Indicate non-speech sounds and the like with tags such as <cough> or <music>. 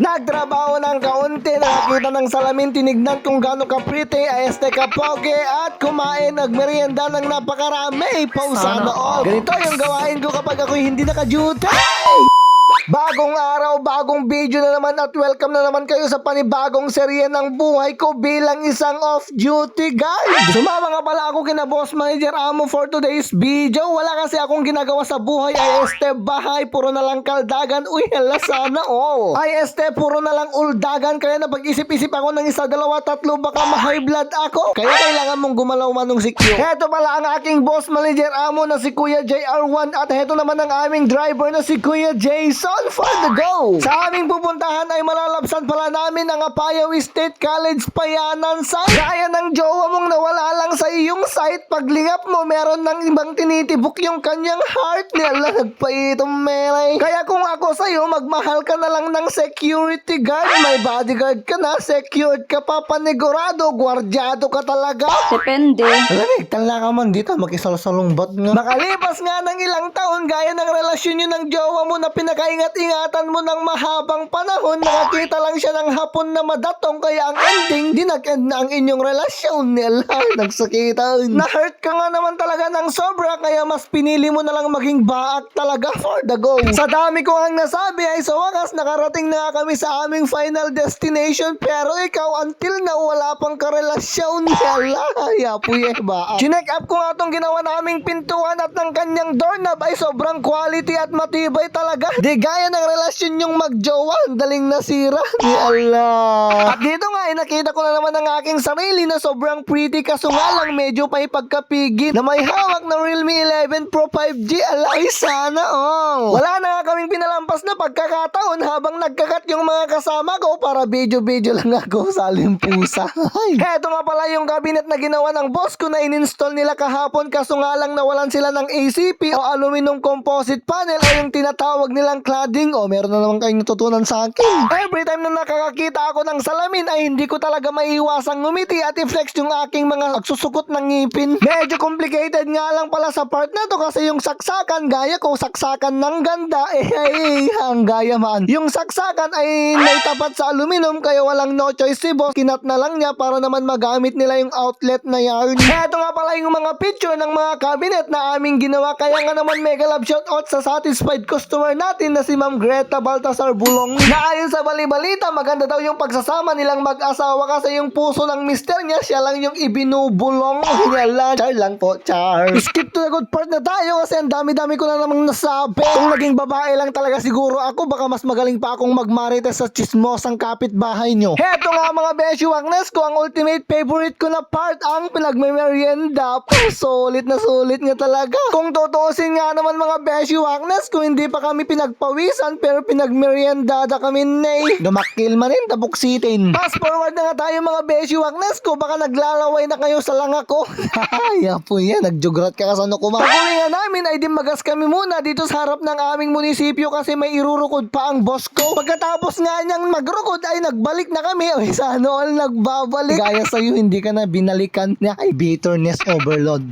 Nagtrabaho ng kaunti, nakakita ng salamin, tinignan kung gaano ka pretty, ayeste ka pogi, at kumain, nagmerienda ng napakarami. Pausa na all. Ganito yung gawain ko kapag ako'y hindi naka-duty. Bagong araw, bagong video na naman at welcome na naman kayo sa panibagong serye ng buhay ko bilang isang off-duty guard. Sumama nga pala ako kina Boss Manager Amo for today's video. Wala kasi akong ginagawa sa buhay ay este bahay, puro na lang kaldagan. Uy, hala sana all. Ay este, puro na lang uldagan kaya napag-isip-isip ako ng isa, dalawa, tatlo, baka ma-high blood ako. Kaya kailangan mong gumalaw manong secure. Heto pala ang aking Boss Manager Amo na si Kuya JR1 at heto naman ang aming driver na si Kuya Jason for the go. Sa aming pupuntahan ay malalabsan pala namin ang Apayaw State College Payanan site. Gaya ng jowa mong nawala lang sa iyong site, paglingap mo meron ng ibang tinitibok yung kanyang heart nila <laughs> nagpaitong melay. Kaya kung ako sa'yo, magmahal ka na lang ng security guard. May bodyguard ka na, secured ka pa, panigurado, gwardyado ka talaga. Depende. Lamig, tala ka man dito, makisalsalong bat nga. Makalipas nga ng ilang taon, gaya ng relasyon nyo ng jowa mo na pinakaingat-ingatan mo ng mahabang panahon, nakakita lang siya ng hapon na madatong, kaya ang ending, di nag-end na ang inyong relasyon nila. <laughs> Nagsakitan. Na-hurt ka nga naman talaga ng sobra, kaya mas pinili mo na lang maging baak talaga for the go. Sa dami ko ang nasabi ay sa wakas, nakarating na kami sa aming final destination, pero ikaw until na wala pang karelasyon nila. Yapuye ba? <laughs> Chinek up ko nga itong ginawa naming pintuan at ng kanyang doorknob ay sobrang quality at matibay talaga. Di gaya ng relasyon yung magjowa, ang daling nasira. Ni Allah. At dito nga ay nakita ko na naman ang aking sarili na sobrang pretty kaso nga lang medyo pa ipagkapigit na may hawak na Realme 11 Pro 5G. Alay sana oh. Wala na nga kaming pinalampas na pagkakataon habang nagkakat yung mga kasama ko para video-video lang ako sa alimpusa. Ay. Heto nga pala yung cabinet na ginawa ng boss ko na in-install nila kahapon kaso nga lang nawalan sila ng ACP o aluminum composite panel o yung tinatawag nilang cladding o meron na naman kayong natutunan sa akin. Every time na nakakakita ako ng salamin ay hindi ko talaga maiiwasang ngumiti at i-flex yung aking mga agsusukot ng ngipin. Medyo complicated nga lang pala sa part na to kasi yung saksakan gaya ko saksakan ng ganda eh ay ang gaya man. Yung saksakan ay naitapat sa aluminum kaya walang no choice si boss. Kinat na lang niya para naman magamit nila yung outlet na yarn. Eto nga pala yung mga picture ng mga cabinet na aming ginawa kaya nga naman mega love shoutout sa satisfied customer natin na si Ma'am Greta Baltasar Bulong. Na ayon sa balibalita maganda daw yung pagsasama nilang mag-asawa kasi yung puso ng mister niya siya lang yung ibinubulong. Yan lang. Char lang po, char. Skip to the good part na tayo kasi ang dami-dami ko na namang nasabi. Kung naging babae lang talaga siguro ako, baka mas magaling pa akong magmarites sa chismosang kapitbahay nyo. Heto nga mga beshi wagnes ko, ang ultimate favorite ko na part ang pinagmemerienda. Oh, Sulit na sulit nga talaga. Kung tutuusin nga naman mga beshi wagnes, kung hindi pa kami pinagpawisan pero pinagmeriendada kami nay. Dumakil man rin, tabuksitin. Fast forward na nga tayo mga beshi wagnes ko, baka naglalaway na kayo sa langa ko. <laughs> Yapo yan, nagjugrat ka kasano ko ma. Paguli nga namin ay dimagas kami muna dito sa harap ng aming munisipyo kasi may irurukod pa ang boss ko. Pagkatapos nga niyang magrukod ay nagbalik na kami. Ay, sana all nagbabalik. Gaya sa'yo, hindi ka na binalikan niya. Ay, bitterness overload.